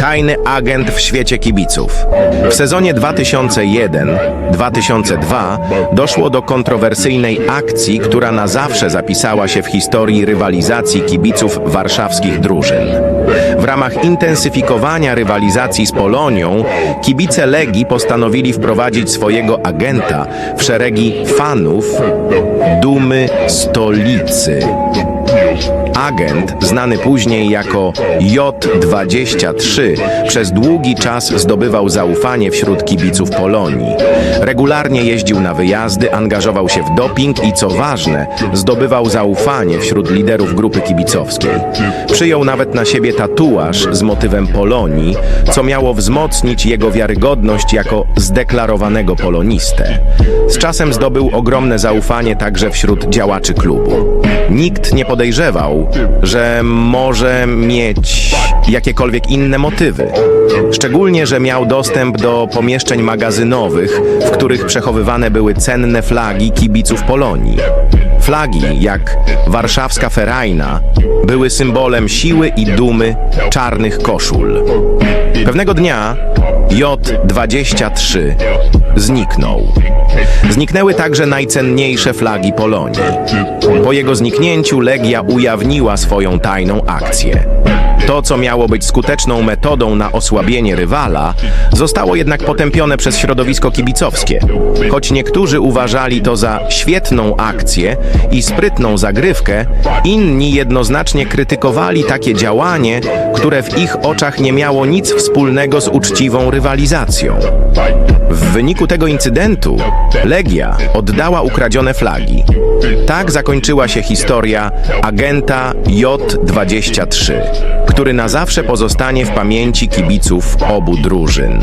Tajny agent w świecie kibiców. W sezonie 2001-2002 doszło do kontrowersyjnej akcji, która na zawsze zapisała się w historii rywalizacji kibiców warszawskich drużyn. W ramach intensyfikowania rywalizacji z Polonią, kibice Legii postanowili wprowadzić swojego agenta w szeregi fanów Dumy Stolicy. Agent, znany później jako J23, przez długi czas zdobywał zaufanie wśród kibiców Polonii. Regularnie jeździł na wyjazdy, angażował się w doping i, co ważne, zdobywał zaufanie wśród liderów grupy kibicowskiej. Przyjął nawet na siebie tatuaż z motywem Polonii, co miało wzmocnić jego wiarygodność jako zdeklarowanego polonistę. Z czasem zdobył ogromne zaufanie także wśród działaczy klubu. Nikt nie podejrzewał, że może mieć jakiekolwiek inne motywy. Szczególnie, że miał dostęp do pomieszczeń magazynowych, w których przechowywane były cenne flagi kibiców Polonii. Flagi, jak warszawska ferajna, były symbolem siły i dumy czarnych koszul. Pewnego dnia J23 zniknął. Zniknęły także najcenniejsze flagi Polonii. Po jego zniknięciu Legia ujawniła swoją tajną akcję. To, co miało być skuteczną metodą na osłabienie rywala, zostało jednak potępione przez środowisko kibicowskie. Choć niektórzy uważali to za świetną akcję i sprytną zagrywkę, inni jednoznacznie krytykowali takie działanie, które w ich oczach nie miało nic wspólnego z uczciwą rywalizacją. W wyniku tego incydentu Legia oddała ukradzione flagi. Tak zakończyła się historia agenta J23, który na zawsze pozostanie w pamięci kibiców obu drużyn.